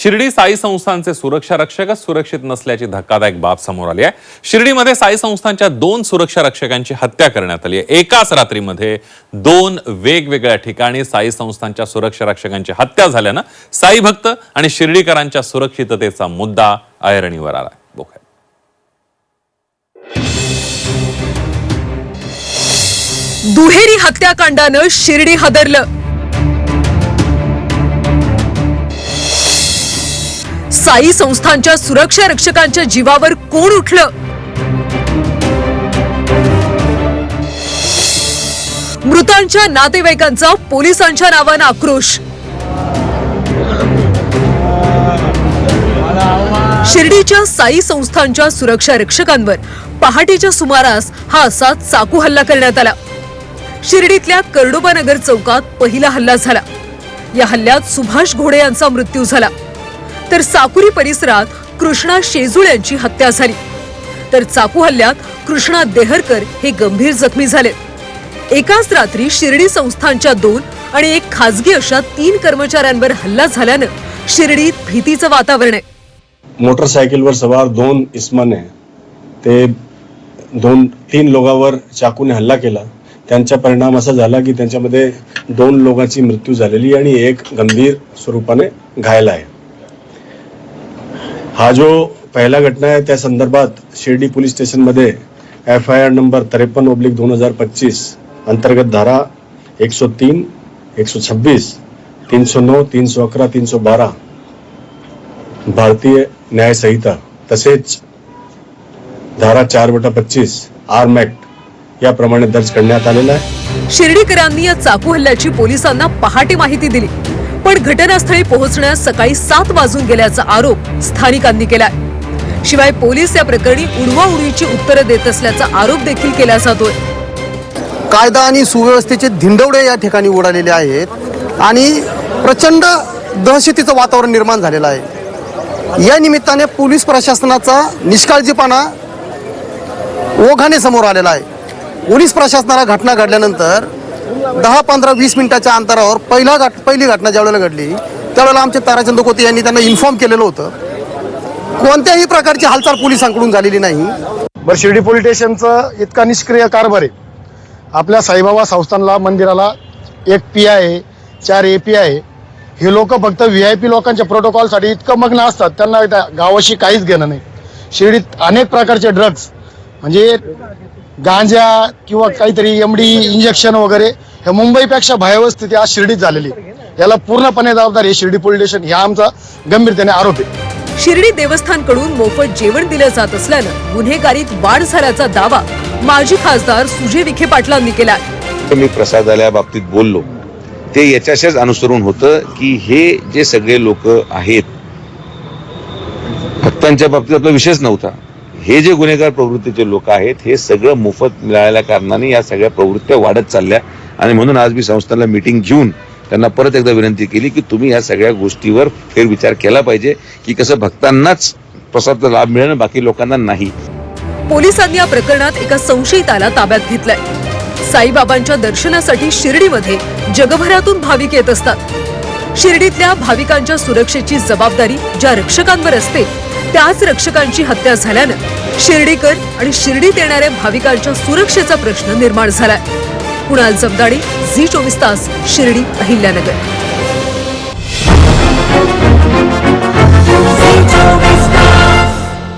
शिर्डी साई संस्थांचे सुरक्षा रक्षकच सुरक्षित नसल्याची धक्कादायक बाब समोर आली आहे. शिर्डीमध्ये साई संस्थांच्या दोन सुरक्षा रक्षकांची हत्या करण्यात आली आहे. एकाच रात्रीमध्ये दोन वेगवेगळ्या ठिकाणी साई संस्थांच्या सुरक्षा रक्षकांची हत्या झाल्यानं साई भक्त आणि शिर्डीकरांच्या सुरक्षिततेचा मुद्दा ऐरणीवर आला. आहे दुहेरी हत्याकांडानं शिर्डी हदरलं. साई संस्थांच्या सुरक्षा रक्षकांच्या जीवावर कोण उठलं? मृतांच्या नातेवाईकांचा पोलिसांच्या नावानं आक्रोश. शिर्डीच्या साई संस्थांच्या सुरक्षा रक्षकांवर पहाटेच्या सुमारास हा असा चाकू हल्ला करण्यात आला. शिर्डीतल्या कर्डोबानगर चौकात पहिला हल्ला झाला. या हल्ल्यात सुभाष घोडे यांचा मृत्यू झाला. तर साकुरी परिसरात कृष्णा शेजूळ यांची हत्या झाली. तर चाकू हल्ल्यात कृष्णा देहरकर हे गंभीर जखमी झाले. एकाच रात्री शिर्डी संस्थांच्या दोन आणि एक खाजगी अशा तीन कर्मचाऱ्यांवर हल्ला झाल्यानं शिर्डीत भीतीचं वातावरण आहे. मोटरसायकलवर सवार दोन इस्माने ते दोन तीन लोकांवर चाकूने हल्ला केला. त्यांचा परिणाम असा झाला की त्यांच्यामध्ये दोन लोकांची मृत्यू झालेली आणि एक गंभीर स्वरूपाने घायल आहे. हा जो पहिला घटना आहे त्या संदर्भात शिर्डी पोलीस स्टेशनमध्ये एफ आय आर नंबर त्रेपन्न ओब्लिक दोन हजार पच्चीस अंतर्गत धारा एक सौ तीन एक सौ छब्बीस तीन सौ नऊ तीन सौ अकरा तीन सौ बारा भारतीय न्याय संहिता तसेच धारा चार बटा पच्चीस आर्म ऍक्ट याप्रमाणे दर्ज करण्यात आलेला आहे. शिर्डीकरांनी या चाकू हल्ल्याची पोलिसांना पहाटे माहिती दिली. पण घटनास्थळी पोहोचण्यास सकाळी सात वाजून गेल्याचा आरोप स्थानिकांनी केलाय. शिवाय पोलीस या प्रकरणी उडवाउडवीची उत्तरं देत असल्याचा आरोप देखील केला जातोय. कायदा आणि सुव्यवस्थेचे धिंडवडे या ठिकाणी उडालेले आहेत आणि प्रचंड दहशतीचं वातावरण निर्माण झालेलं आहे. या निमित्ताने पोलीस प्रशासनाचा निष्काळजीपणा ओघाने समोर आलेला आहे. पोलीस प्रशासनाला घटना घडल्यानंतर दहा पंधरा वीस मिनिटाच्या अंतरावर पहिला घाट पहिली घटना ज्यावेळेला घडली त्यावेळेला आमचे ताराचंद कोते यांनी त्यांना इन्फॉर्म केलेलं होतं. कोणत्याही प्रकारची हालचाल पोलिसांकडून झालेली नाही. बरं शिर्डी पोलीस स्टेशनचं इतका निष्क्रिय कारभार आहे. आपल्या साईबाबा संस्थानला मंदिराला एक पी आहे चार ए पी आहे. हे लोक फक्त व्ही आय पी लोकांच्या प्रोटोकॉलसाठी इतकं मग्न असतात त्यांना त्या गावाशी काहीच घेणं नाही. शिर्डीत अनेक प्रकारचे ड्रग्ज म्हणजे गांजा किंवा काहीतरी एम डी इंजेक्शन वगैरे हे मुंबईपेक्षा भयावह स्थिती आज शिर्डीत झालेली आहे. याला पूर्णपणे जबाबदार हे शिर्डी पोलीस स्टेशन. ह्या आमचा गंभीरतेने आरोप आहे. शिर्डी देवस्थानकडून मोफत जेवण दिलं जात असल्यानं गुन्हेगारीत वाढ झाल्याचा दावा माजी खासदार सुजय विखे पाटलांनी केलाय. मी प्रसादालया बाबतीत बोललो. ते याच्याशीच अनुसरून होतं की हे जे सगळे लोक आहेत भक्तांच्या बाबतीत आपला विषयच नव्हता. हे जे गुन्हेगार प्रवृत्तीचे लोक आहेत हे सगळं मोफत मिळाल्या कारणाने या सगळ्या प्रवृत्त्या वाढत चालल्या. आणि म्हणून आज मी संस्थांना मीटिंग घेऊन त्यांना परत एकदा विनंती केली की तुम्ही या सगळ्या गोष्टीवर फेरविचार केला पाहिजे की कसं भक्तांनाच प्रसादचा लाभ मिळेल बाकी लोकांना नाही. पोलिसांनी या प्रकरणात एका संशयिताला ताब्यात घेतलाय. साईबाबांच्या दर्शनासाठी शिर्डीमध्ये जगभरातून भाविक येत असतात. शिर्डीतल्या भाविकांच्या सुरक्षेची जबाबदारी ज्या रक्षकांवर असते त्याच रक्षकांची हत्या झाल्यानं शिर्डीकर आणि शिर्डीत येणाऱ्या भाविकांच्या सुरक्षेचा प्रश्न निर्माण झालाय. कुणाल जमदाडे झी चोवीस तास शिर्डी अहिल्यानगर.